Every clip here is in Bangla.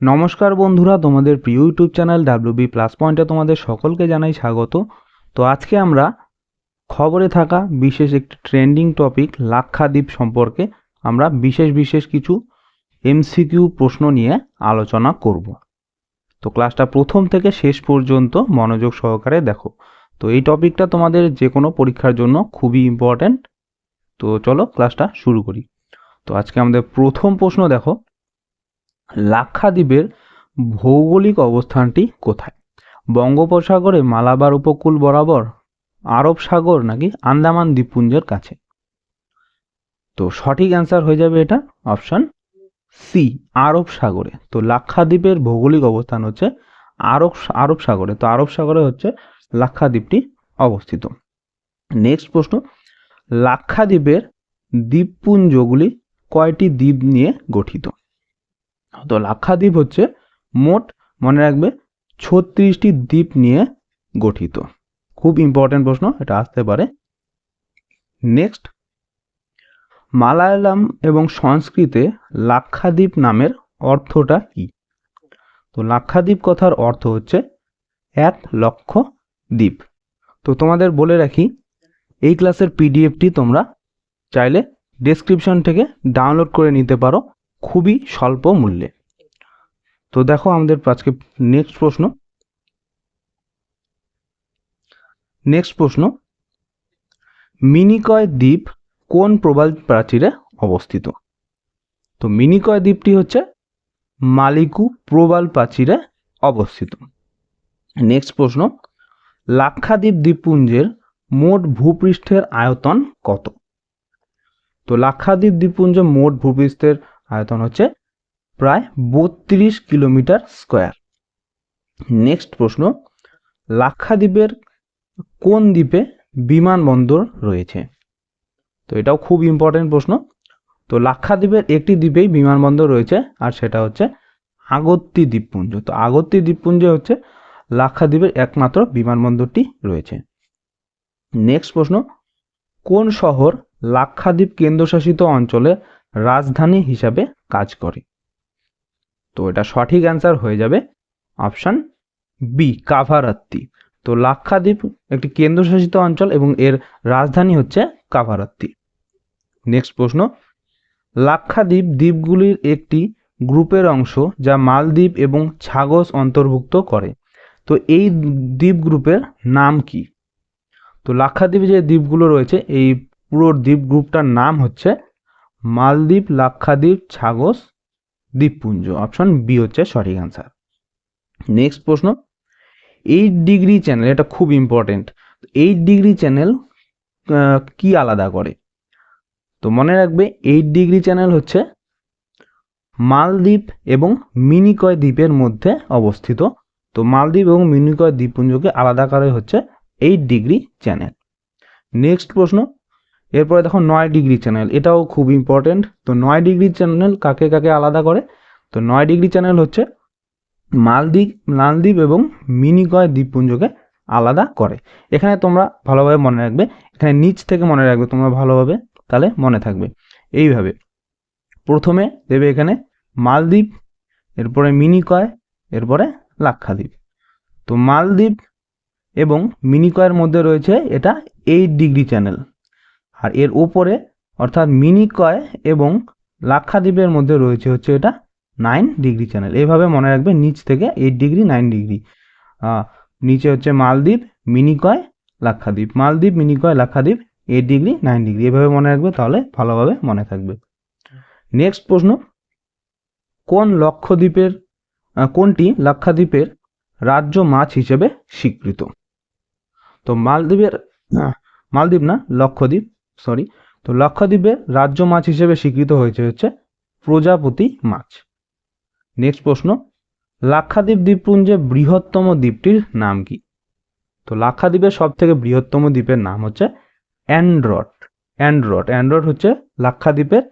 নমস্কার বন্ধুরা, তোমাদের প্রিয় ইউটিউব চ্যানেল ডাব্লিউবি প্লাস পয়েন্টে তোমাদের সকলকে জানাই স্বাগত। তো আজকে আমরা খবরে থাকা বিশেষ একটি ট্রেন্ডিং টপিক লাক্ষাদ্বীপ সম্পর্কে আমরা বিশেষ বিশেষ কিছু এমসিকিউ প্রশ্ন নিয়ে আলোচনা করব। তো ক্লাসটা প্রথম থেকে শেষ পর্যন্ত মনোযোগ সহকারে দেখো। তো এই টপিকটা তোমাদের যে কোনো পরীক্ষার জন্য খুবই ইম্পর্ট্যান্ট তো চলো ক্লাসটা শুরু করি। তো আজকে আমাদের প্রথম প্রশ্ন দেখো। লাক্ষাদ্বীপের ভৌগোলিক অবস্থানটি কোথায়? বঙ্গোপসাগরে মালাবার উপকূল বরাবর, আরব সাগর নাকি আন্দামান দ্বীপপুঞ্জের কাছে? তো সঠিক অ্যান্সার হয়ে যাবে এটা অপশান সি আরব সাগরে। তো লাক্ষাদ্বীপের ভৌগোলিক অবস্থান হচ্ছে আরব আরব সাগরে। তো আরব সাগরে হচ্ছে লাক্ষাদ্বীপটি অবস্থিত। নেক্সট প্রশ্ন, লাক্ষাদ্বীপের দ্বীপপুঞ্জগুলি কয়টি দ্বীপ নিয়ে গঠিত? তো লাক্ষাদ্বীপ হচ্ছে মোট, মনে রাখবে, ছত্রিশটি দ্বীপ নিয়ে গঠিত। খুব ইম্পর্টেন্ট প্রশ্ন, এটা আসতে পারে। নেক্সট মালায়ালাম এবং সংস্কৃতে লাক্ষাদ্বীপ নামের অর্থটা কি? তো লাক্ষাদ্বীপ কথার অর্থ হচ্ছে এক লক্ষ দ্বীপ। তো তোমাদের বলে রাখি, এই ক্লাসের পিডিএফটি তোমরা চাইলে ডেসক্রিপশন থেকে ডাউনলোড করে নিতে পারো। খুবই স্বল্প মূল্যে। তো দেখো আমাদের আজকে নেক্সট প্রশ্ন। নেক্সট প্রশ্ন। মিনিকয় দ্বীপ কোন প্রবাল প্রাচীরে অবস্থিত? তো মিনিকয় দ্বীপটি হচ্ছে মালিকু প্রবাল প্রাচীরে অবস্থিত। নেক্সট প্রশ্ন। লাক্ষাদ্বীপ দ্বীপপুঞ্জের মোট ভূপৃষ্ঠের আয়তন কত? তো লাক্ষাদ্বীপ দ্বীপপুঞ্জের মোট ভূপৃষ্ঠের আয়তন হচ্ছে প্রায় বত্রিশ কিলোমিটার স্কোয়ার। নেক্সট প্রশ্ন, লাক্ষাদ্বীপের কোন দ্বীপে বিমানবন্দর রয়েছে? তো এটাও খুব ইম্পর্টেন্ট প্রশ্ন। তো লাক্ষাদ্বীপের একটি দ্বীপেই বিমানবন্দর রয়েছে, আর সেটা হচ্ছে আগত্তি দ্বীপপুঞ্জ। তো আগত্তি দ্বীপপুঞ্জে হচ্ছে লাক্ষাদ্বীপের একমাত্র বিমানবন্দরটি রয়েছে। নেক্সট প্রশ্ন, কোন শহর লাক্ষাদ্বীপ কেন্দ্রশাসিত অঞ্চলের রাজধানী হিসাবে কাজ করে। তো এটা সঠিক অ্যান্সার হয়ে যাবে অপশান বি কাভারাত্তি। তো লাক্ষাদ্বীপ একটি কেন্দ্রশাসিত অঞ্চল এবং এর রাজধানী হচ্ছে কাভারাত্তি। নেক্সট প্রশ্ন, লাক্ষাদ্বীপ দ্বীপগুলির একটি গ্রুপের অংশ যা মালদ্বীপ এবং ছাগস অন্তর্ভুক্ত করে। তো এই দ্বীপ গ্রুপের নাম কি? তো লাক্ষাদ্বীপে যে দ্বীপগুলো রয়েছে, এই পুরো দ্বীপ গ্রুপটার নাম হচ্ছে মালদ্বীপ, লাক্ষাদ্বীপ, ছাগস, দ্বীপপুঞ্জ। অপশন বি হচ্ছে সঠিক অ্যান্সার নেক্সট প্রশ্ন এইট ডিগ্রি চ্যানেল এটা খুব ইম্পর্টেন্ট এইট ডিগ্রি চ্যানেল কি আলাদা করে? তো মনে রাখবে এইট ডিগ্রি চ্যানেল হচ্ছে মালদ্বীপ এবং মিনিকয় দ্বীপের মধ্যে অবস্থিত। তো মালদ্বীপ এবং মিনিকয় দ্বীপপুঞ্জকে আলাদা করে হচ্ছে এইট ডিগ্রি চ্যানেল নেক্সট প্রশ্ন এরপরে দেখো নয় ডিগ্রি চ্যানেল, এটাও খুব ইম্পর্টেন্ট তো নয় ডিগ্রি চ্যানেল কাকে কাকে আলাদা করে? তো নয় ডিগ্রি চ্যানেল হচ্ছে মালদ্বীপ মালদ্বীপ এবং মিনিকয় দ্বীপপুঞ্জকে আলাদা করে। এখানে তোমরা ভালোভাবে মনে রাখবে, এখানে নিচ থেকে মনে রাখবে, তোমরা ভালোভাবে তাহলে মনে থাকবে। এইভাবে প্রথমে দেবে এখানে মালদ্বীপ, এরপরে মিনিকয়, এরপরে লাক্ষাদ্বীপ। তো মালদ্বীপ এবং মিনিকয়ের মধ্যে রয়েছে এটা এইট ডিগ্রি চ্যানেল আর এর উপরে অর্থাৎ মিনিকয় এবং লাক্ষাদ্বীপের মধ্যে রয়েছে হচ্ছে এটা নাইন ডিগ্রি চ্যানেল এইভাবে মনে রাখবে নিচ থেকে এইট ডিগ্রি নাইন ডিগ্রি নিচে হচ্ছে মালদ্বীপ, মিনিকয়, লাক্ষাদ্বীপ। মালদ্বীপ, Minicoy, Lakshadweep eight degree nine degree এভাবে মনে রাখবে তাহলে ভালোভাবে মনে থাকবে। নেক্সট প্রশ্ন, কোন লক্ষদ্বীপের কোনটি লাক্ষাদ্বীপের রাজ্য মাছ হিসেবে স্বীকৃত? তো মালদ্বীপের মালদ্বীপ না, লক্ষদ্বীপ। সরি তো লক্ষদ্বীপের রাজ্য মাছ হিসেবে স্বীকৃত হয়েছে হচ্ছে প্রজাপতি মাছ। নেক্সট প্রশ্ন, লাক্ষাদ্বীপ দ্বীপপুঞ্জে বৃহত্তম দ্বীপটির নাম কি? তো লাক্ষাদ্বীপের সব থেকে বৃহত্তম দ্বীপের নাম হচ্ছে অ্যান্ড্রট। অ্যান্ড্রট অ্যান্ড্রট হচ্ছে লাক্ষাদ্বীপের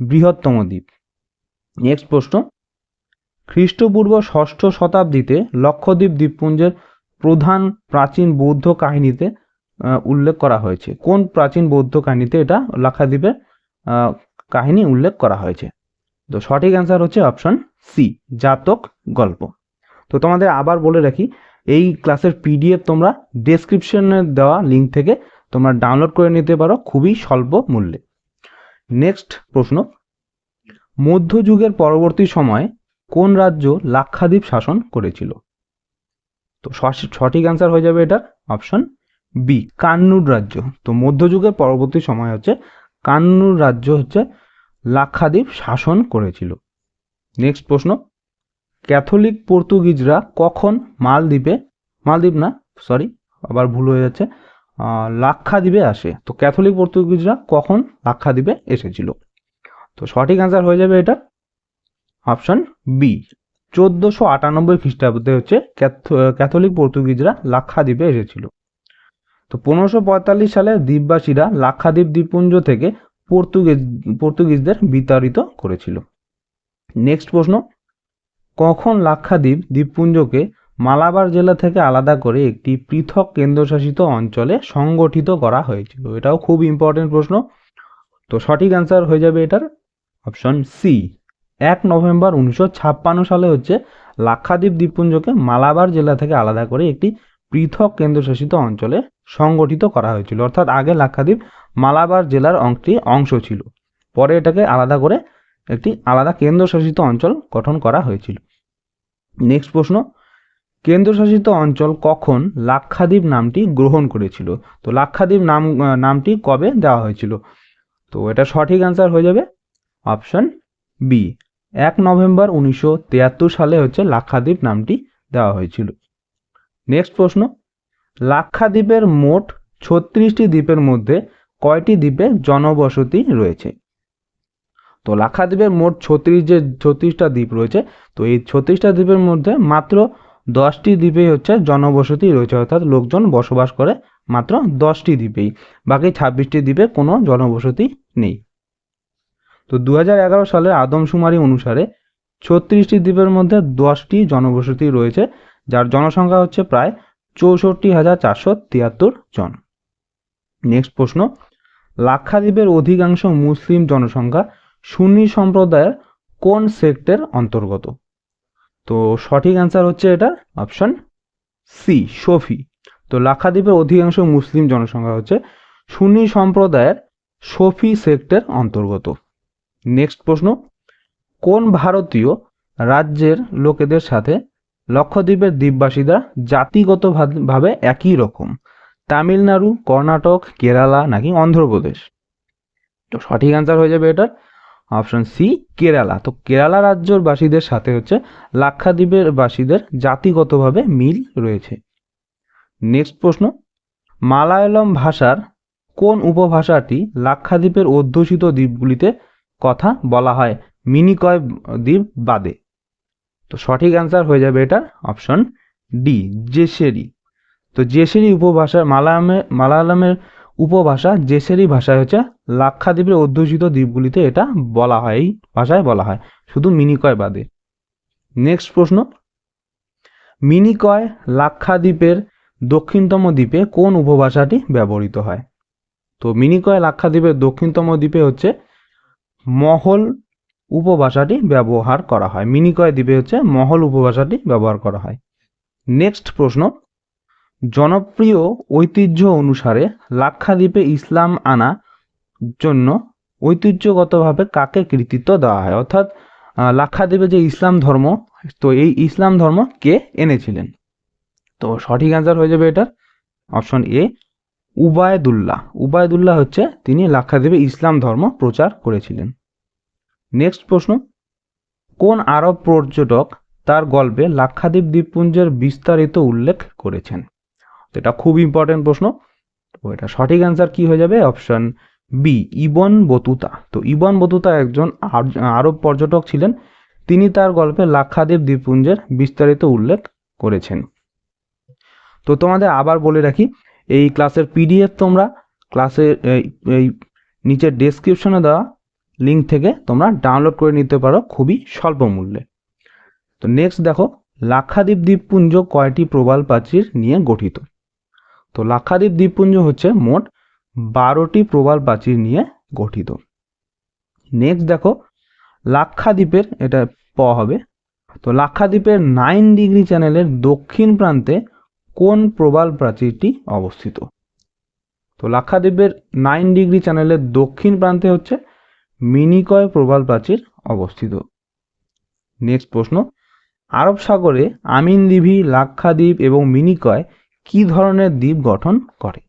বৃহত্তম দ্বীপ। নেক্সট প্রশ্ন, খ্রিস্টপূর্ব ষষ্ঠ শতাব্দীতে লক্ষদ্বীপ দ্বীপপুঞ্জের প্রধান প্রাচীন বৌদ্ধ কাহিনীতে উল্লেখ করা হয়েছে। কোন প্রাচীন বৌদ্ধ কাহিনীতে এটা লাক্ষাদ্বীপের কাহিনী উল্লেখ করা হয়েছে? তো সঠিক অ্যান্সার হচ্ছে অপশন সি জাতক গল্প। তো তোমাদের আবার বলে রাখি, এই ক্লাসের পিডিএফ তোমরা ডেসক্রিপশনে দেওয়া লিঙ্ক থেকে তোমরা ডাউনলোড করে নিতে পারো, খুবই স্বল্প মূল্যে। নেক্সট প্রশ্ন মধ্যযুগের পরবর্তী সময়ে কোন রাজ্য লাক্ষাদ্বীপ শাসন করেছিল? তো সঠিক অ্যান্সার হয়ে যাবে এটার অপশন বি কান্নুর রাজ্য। তো মধ্যযুগের পরবর্তী সময় হচ্ছে কান্নুর রাজ্য হচ্ছে লাক্ষাদ্বীপ শাসন করেছিল। নেক্সট প্রশ্ন, ক্যাথলিক পর্তুগিজরা কখন মালদ্বীপে, মালদ্বীপ না সরি আবার ভুল হয়ে যাচ্ছে লাক্ষাদ্বীপে আসে? তো ক্যাথলিক পর্তুগিজরা কখন লাক্ষাদ্বীপে এসেছিল? তো সঠিক অ্যান্সার হয়ে যাবে এটা। অপশন বি চোদ্দোশো আটানব্বই খ্রিস্টাব্দে হচ্ছে ক্যাথ- ক্যাথলিক পর্তুগিজরা লাক্ষাদ্বীপে এসেছিল। তো পনেরোশো সালে দ্বীপবাসীরা লাক্ষাদ্বীপ দ্বীপপুঞ্জ থেকে পর্তুগিজ, পর্তুগিজদের বিতাড়িত করেছিল। নেক্সট প্রশ্ন, কখন লাক্ষাদ্বীপ দ্বীপপুঞ্জকে মালাবার জেলা থেকে আলাদা করে একটি পৃথক কেন্দ্রশাসিত অঞ্চলে সংগঠিত করা হয়েছিল? এটাও খুব ইম্পর্টেন্ট প্রশ্ন। তো সঠিক অ্যান্সার হয়ে যাবে এটার অপশন সি এক নভেম্বর উনিশশো ছাপ্পান্ন সালে হচ্ছে লাক্ষাদ্বীপ দ্বীপপুঞ্জকে মালাবার জেলা থেকে আলাদা করে একটি পৃথক কেন্দ্রশাসিত অঞ্চলে সংগঠিত করা হয়েছিল। অর্থাৎ আগে লাক্ষাদ্বীপ মালাবার জেলার অংশটি অংশ ছিল। পরে এটাকে আলাদা করে একটি আলাদা কেন্দ্রশাসিত অঞ্চল গঠন করা হয়েছিল। নেক্সট প্রশ্ন, কেন্দ্রশাসিত অঞ্চল কখন লাক্ষাদ্বীপ নামটি গ্রহণ করেছিল? তো লাক্ষাদ্বীপ নাম, নামটি কবে দেওয়া হয়েছিল? তো এটা সঠিক অ্যান্সার হয়ে যাবে অপশন বি এক নভেম্বর উনিশশো তিয়াত্তর সালে হচ্ছে লাক্ষাদ্বীপ নামটি দেওয়া হয়েছিল। নেক্সট প্রশ্ন, লাক্ষাদ্বীপের মোট ছত্রিশটি দ্বীপের মধ্যে কয়টি দ্বীপে জনবসতি রয়েছে? তো লাক্ষাদ্বীপের মোট ছত্রিশ যে, ছত্রিশটা দ্বীপ রয়েছে, তো এই ছত্রিশটা দ্বীপের মধ্যে মাত্র দশটি দ্বীপেই হচ্ছে জনবসতি রয়েছে, অর্থাৎ লোকজন বসবাস করে মাত্র দশটি দ্বীপেই। বাকি ছাব্বিশটি দ্বীপে কোনো জনবসতি নেই। তো দু সালের আদমশুমারি অনুসারে ছত্রিশটি দ্বীপের মধ্যে দশটি জনবসতি রয়েছে যার জনসংখ্যা হচ্ছে প্রায় চৌষট্টি হাজার চারশো তিয়াত্তর জন। নেক্সট প্রশ্ন, লাক্ষাদ্বীপের অধিকাংশ মুসলিম জনসংখ্যা সুন্নি সম্প্রদায়ের কোন সেক্টের অন্তর্গত? তো সঠিক অ্যান্সার হচ্ছে এটা অপশন সি শফি তো লাক্ষাদ্বীপের অধিকাংশ মুসলিম জনসংখ্যা হচ্ছে সুন্নি সম্প্রদায়ের শফি সেক্টের অন্তর্গত। নেক্সট প্রশ্ন, কোন ভারতীয় রাজ্যের লোকেদের সাথে লক্ষদ্বীপের দ্বীপবাসীরা জাতিগতভাবে একই রকম। তামিলনাড়ু, কর্ণাটক, কেরালা নাকি অন্ধ্রপ্রদেশ? তো সঠিক অ্যান্সার হয়ে যাবে এটার। Option C Kerala. তো কেরালা রাজ্যর বাসীদের সাথে হচ্ছে লাক্ষাদ্বীপের বাসীদের জাতিগতভাবে মিল রয়েছে। নেক্সট প্রশ্ন, মালায়ালম ভাষার কোন উপভাষাটি লাক্ষাদ্বীপের অধ্যুষিত দ্বীপগুলিতে কথা বলা হয়? মিনিকয় দ্বীপ বাদে। তো সঠিক অ্যান্সার হয়ে যাবে এটার অপশন ডি জেসেরি। তো জেসেরি উপভাষা, মালায়ামে, মালায়ালামের উপভাষা, জেসেরি ভাষায় হচ্ছে লাক্ষাদ্বীপের অধ্যুষিত দ্বীপগুলিতে এটা বলা হয়, এই ভাষায় বলা হয়, শুধু মিনিকয় বাদে। নেক্সট প্রশ্ন, মিনিকয় লাক্ষাদ্বীপের দক্ষিণতম দ্বীপে কোন উপভাষাটি ব্যবহৃত হয়? তো মিনিকয় লাক্ষাদ্বীপের দক্ষিণতম দ্বীপে হচ্ছে মহল উপভাষাটি ব্যবহার করা হয়। মিনিকয় দ্বীপে হচ্ছে মহল উপভাষাটি ব্যবহার করা হয়। নেক্সট প্রশ্ন। জনপ্রিয় ঐতিহ্য অনুসারে লাক্ষাদ্বীপে ইসলাম আনা জন্য ঐতিহ্যগতভাবে কাকে কৃতিত্ব দেওয়া হয়? অর্থাৎ লাক্ষাদ্বীপে যে ইসলাম ধর্ম, তো এই ইসলাম ধর্ম কে এনেছিলেন? তো সঠিক অ্যান্সার হয়ে যাবে এটার। Option A Ubaidullah. উবায়দুল্লাহ হচ্ছে তিনি লাক্ষাদ্বীপে ইসলাম ধর্ম প্রচার করেছিলেন। নেক্সট প্রশ্ন, কোন আরব পর্যটক তার গল্পে লাক্ষাদ্বীপ দ্বীপপুঞ্জের বিস্তারিত উল্লেখ করেছেন? এটা খুব ইম্পর্টেন্ট প্রশ্ন। তো এটা সঠিক অ্যান্সার কি হয়ে যাবে? Option B Ibn Battuta. তো ইবন বতুতা একজন আর- আরব পর্যটক ছিলেন। তিনি তার গল্পে লাক্ষাদ্বীপ দ্বীপপুঞ্জের বিস্তারিত উল্লেখ করেছেন। তো তোমাদের আবার বলে রাখি, এই ক্লাসের পিডিএফ তোমরা ক্লাসের এই নিচের ডেসক্রিপশনে দেওয়া লিঙ্ক থেকে তোমরা ডাউনলোড করে নিতে পারো খুবই স্বল্প মূল্যে। তো নেক্সট দেখো, লাক্ষাদ্বীপ দ্বীপপুঞ্জ কয়টি প্রবাল প্রাচীর নিয়ে গঠিত? তো লাক্ষাদ্বীপ দ্বীপপুঞ্জ হচ্ছে মোট বারোটি প্রবাল প্রাচীর নিয়ে গঠিত। নেক্সট দেখো, লাক্ষাদ্বীপের এটা প হবে। তো লাক্ষাদ্বীপের নাইন ডিগ্রি চ্যানেলের দক্ষিণ প্রান্তে কোন প্রবাল প্রাচীরটি অবস্থিত? তো লাক্ষাদ্বীপের নাইন ডিগ্রি চ্যানেলের দক্ষিণ প্রান্তে হচ্ছে মিনিকয় প্রবাল প্রাচীর অবস্থিত। নেক্সট প্রশ্ন, আরব সাগরে আমিন দ্বীপি লাক্ষাদ্বীপ এবং মিনিকয় কি ধরনের দ্বীপ গঠন করে?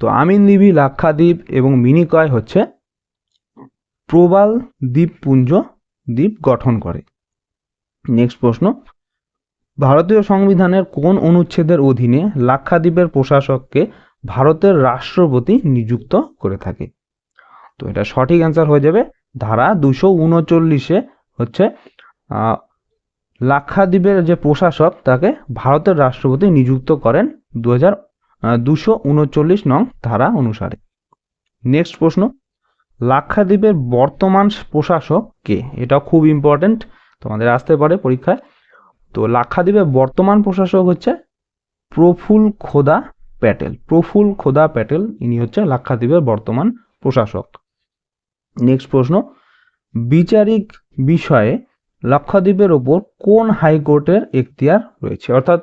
তো আমিন দ্বীপি লাক্ষাদ্বীপ এবং মিনিকয় হচ্ছে প্রবাল দ্বীপপুঞ্জ দ্বীপ গঠন করে। নেক্সট প্রশ্ন, ভারতীয় সংবিধানের কোন অনুচ্ছেদের অধীনে লাক্ষাদ্বীপের প্রশাসককে ভারতের রাষ্ট্রপতি নিযুক্ত করে থাকে? তো এটা সঠিক অ্যান্সার হয়ে যাবে ধারা দুশো উনচল্লিশে হচ্ছে লাক্ষাদ্বীপের যে প্রশাসক তাকে ভারতের রাষ্ট্রপতি নিযুক্ত করেন দু হাজার দুশো উনচল্লিশ নং ধারা অনুসারে। নেক্সট প্রশ্ন, লাক্ষাদ্বীপের বর্তমান প্রশাসক কে? এটা খুব ইম্পর্ট্যান্ট তোমাদের আসতে পারে পরীক্ষায়। তো লাক্ষাদ্বীপের বর্তমান প্রশাসক হচ্ছে প্রফুল খোদা প্যাটেল। প্রফুল খোদা প্যাটেল, ইনি হচ্ছে লাক্ষাদ্বীপের বর্তমান প্রশাসক। নেক্সট প্রশ্ন, বিচারিক বিষয়ে লক্ষদ্বীপের ওপর কোন হাইকোর্টের এখতিয়ার রয়েছে? অর্থাৎ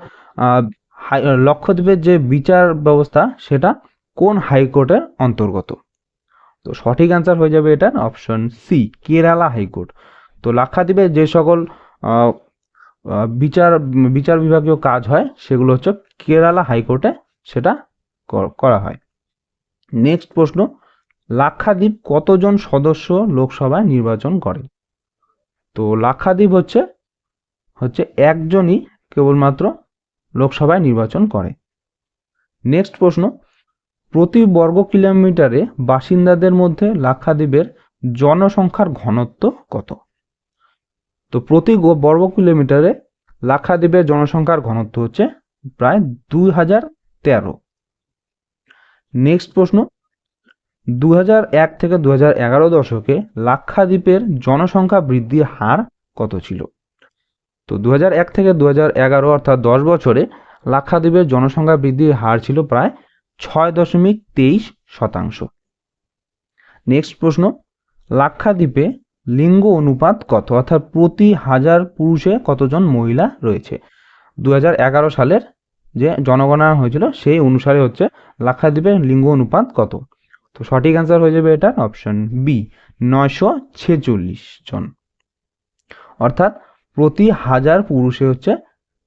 লক্ষদ্বীপের যে বিচার ব্যবস্থা, সেটা কোন হাইকোর্টের অন্তর্গত? তো সঠিক অ্যান্সার হয়ে যাবে এটার অপশন সি কেরালা হাইকোর্ট। তো লাক্ষাদ্বীপের যে সকল বিচার বিচার বিভাগীয় কাজ হয়, সেগুলো হচ্ছে কেরালা হাইকোর্টে সেটা করা হয়। নেক্সট প্রশ্ন লাক্ষাদ্বীপ কতজন সদস্য লোকসভায় নির্বাচন করে? তো লাক্ষাদ্বীপ হচ্ছে হচ্ছে একজনই কেবলমাত্র লোকসভায় নির্বাচন করে। নেক্সট প্রশ্ন, প্রতি বর্গ কিলোমিটারে বাসিন্দাদের মধ্যে লাক্ষাদ্বীপের জনসংখ্যার ঘনত্ব কত? তো প্রতি বর্গ কিলোমিটারে লাক্ষাদ্বীপের জনসংখ্যার ঘনত্ব হচ্ছে প্রায় দুই হাজার তেরো। নেক্সট প্রশ্ন দু এক থেকে দু এগারো দশকে লাক্ষাদ্বীপের জনসংখ্যা বৃদ্ধির হার কত ছিল? তো দু এক থেকে দু এগারো অর্থাৎ দশ বছরে লাক্ষাদ্বীপের জনসংখ্যা বৃদ্ধির হার ছিল প্রায় ছয় দশমিক তেইশ শতাংশ। নেক্সট প্রশ্ন, লাক্ষাদ্বীপে লিঙ্গ অনুপাত কত? অর্থাৎ প্রতি হাজার পুরুষে কতজন মহিলা রয়েছে? দু সালের যে জনগণনা হয়েছিল, সেই অনুসারে হচ্ছে লাক্ষাদ্বীপের লিঙ্গ অনুপাত কত? তো সঠিক অ্যান্সার হয়ে যাবে এটা অপশন বি নয়শো ছেচল্লিশ জন। অর্থাৎ প্রতি হাজার পুরুষে হচ্ছে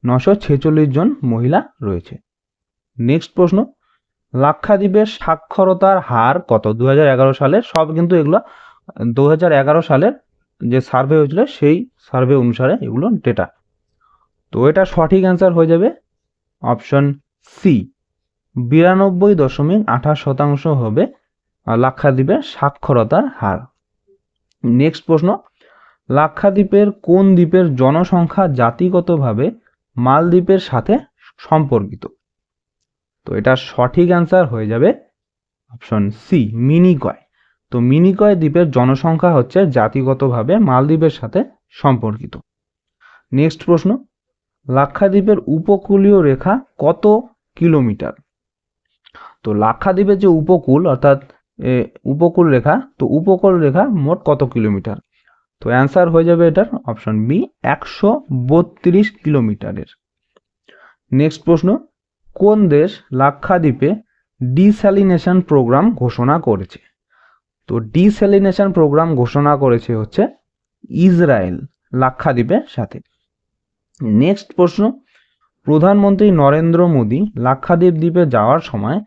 নশো ছেচল্লিশ জন মহিলা রয়েছে। নেক্সট প্রশ্ন, লাক্ষাদ্বীপের সাক্ষরতার হার কত? দু সালের, সব কিন্তু এগুলো দু হাজার এগারো সালের যে সার্ভে হয়েছিল, সেই সার্ভে অনুসারে এগুলো ডেটা তো এটা সঠিক অ্যান্সার হয়ে যাবে অপশন সি বিরানব্বই দশমিক আঠাশ শতাংশ হবে লাক্ষাদ্বীপের সাক্ষরতার হার। নেক্সট প্রশ্ন, লাক্ষাদ্বীপের কোন দ্বীপের জনসংখ্যা জাতিগতভাবে মালদ্বীপের সাথে সম্পর্কিত? তো এটা সঠিক অ্যান্সার হয়ে যাবে অপশন সি মিনিকয়। তো মিনিকয় দ্বীপের জনসংখ্যা হচ্ছে জাতিগতভাবে মালদ্বীপের সাথে সম্পর্কিত। নেক্সট প্রশ্ন, লাক্ষাদ্বীপের উপকূলীয় রেখা কত কিলোমিটার? তো লাক্ষাদ্বীপের যে উপকূল, অর্থাৎ উপকূল রেখা, তো উপকূল রেখা মোট কত কিলোমিটার? তো অ্যান্সার হয়ে যাবে এটার অপশন বি, একশো বত্রিশ কিলোমিটারের। নেক্সট প্রশ্ন, কোন দেশ লাক্ষাদ্বীপে ডিস্যালিনেশন প্রোগ্রাম ঘোষণা করেছে? তো ডিস্যালিনেশন প্রোগ্রাম ঘোষণা করেছে হচ্ছে ইসরায়েল লাক্ষাদ্বীপের সাথে। নেক্সট প্রশ্ন, প্রধানমন্ত্রী নরেন্দ্র মোদী লাক্ষাদ্বীপ দ্বীপে যাওয়ার সময়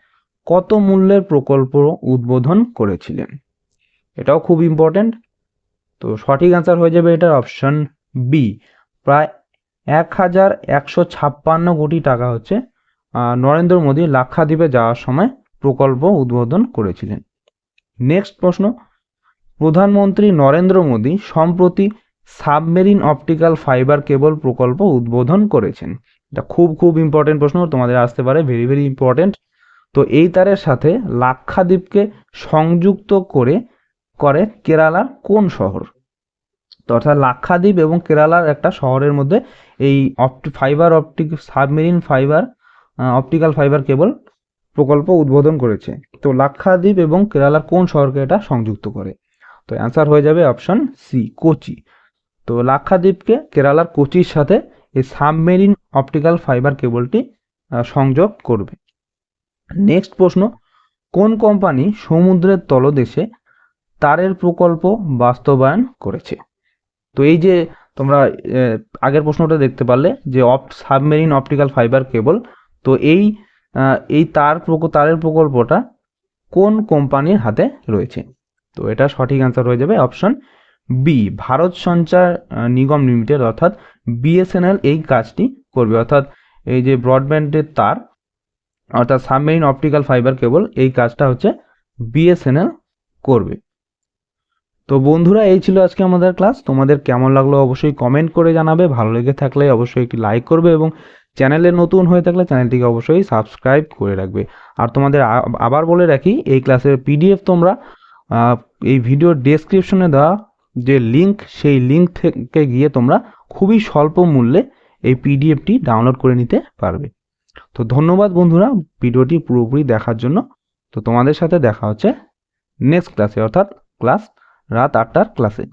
কত মূল্যের প্রকল্প উদ্বোধন করেছিলেন? এটাও খুব ইম্পর্ট্যান্ট তো সঠিক অ্যান্সার হয়ে যাবে এটার অপশন বি প্রায় এক হাজার একশো ছাপ্পান্ন কোটি টাকা হচ্ছে নরেন্দ্র মোদী লাক্ষাদ্বীপে যাওয়ার সময় প্রকল্প উদ্বোধন করেছিলেন। নেক্সট প্রশ্ন। প্রধানমন্ত্রী নরেন্দ্র মোদী সম্প্রতি সাবমেরিন অপটিক্যাল ফাইবার কেবল প্রকল্প উদ্বোধন করেছেন। এটা খুব খুব ইম্পর্টেন্ট প্রশ্ন, তোমাদের আসতে পারে ভেরি ভেরি ইম্পর্টেন্ট তো এই তারের সাথে লাক্ষাদ্বীপকে সংযুক্ত করে করে কেরালার কোন শহর? তো অর্থাৎ লাক্ষাদ্বীপ এবং কেরালার একটা শহরের মধ্যে এই অপটি fibre optic submarine fibre optical fibre cable প্রকল্প উদ্বোধন করেছে। তো লাক্ষাদ্বীপ এবং কেরালার কোন শহরকে এটা সংযুক্ত করে? তো অ্যান্সার হয়ে যাবে অপশন সি কোচি। তো লাক্ষাদ্বীপকে কেরালার কোচির সাথে এই সাবমেরিন অপটিক্যাল ফাইবার কেবলটি সংযোগ করবে। নেক্সট প্রশ্ন, কোন কোম্পানি সমুদ্রের তলদেশে তারের প্রকল্প বাস্তবায়ন করেছে? তো এই যে তোমরা আগের প্রশ্নটা দেখতে পারলে যে অপ সাবমেরিন অপটিক্যাল ফাইবার কেবল তো এই এই তার তারের প্রকল্পটা কোন কোম্পানির হাতে রয়েছে? তো এটা সঠিক অ্যান্সার হয়ে যাবে অপশন বি ভারত সঞ্চার নিগম লিমিটেড অর্থাৎ বিএসএনএল এই কাজটি করবে। অর্থাৎ এই যে ব্রডব্যান্ডের তার অর্থাৎ সাবমেরিন অপটিক্যাল ফাইবার কেবল এই কাজটা হচ্ছে বিএসএনএল করবে। তো বন্ধুরা, এই ছিল আজকে আমাদের ক্লাস। তোমাদের কেমন লাগল অবশ্যই কমেন্ট করে জানাবে। ভালো লেগে থাকলে অবশ্যই একটি লাইক করবে এবং চ্যানেলে নতুন হয়ে থাকলে চ্যানেলটিকে অবশ্যই সাবস্ক্রাইব করে রাখবে। আর তোমাদের আবার বলে রাখি, এই ক্লাসের পিডিএফ তোমরা এই ভিডিওর ডেসক্রিপশনে দেওয়া যে লিংক সেই লিংক থেকে গিয়ে তোমরা খুবই স্বল্প মূল্যে এই পিডিএফটি ডাউনলোড করে নিতে পারবে। তো ধন্যবাদ বন্ধুরা ভিডিওটি পুরোপুরি দেখার জন্য। তো তোমাদের সাথে দেখা হচ্ছে নেক্সট ক্লাসে অর্থাৎ ক্লাস রাত আটটার ক্লাসে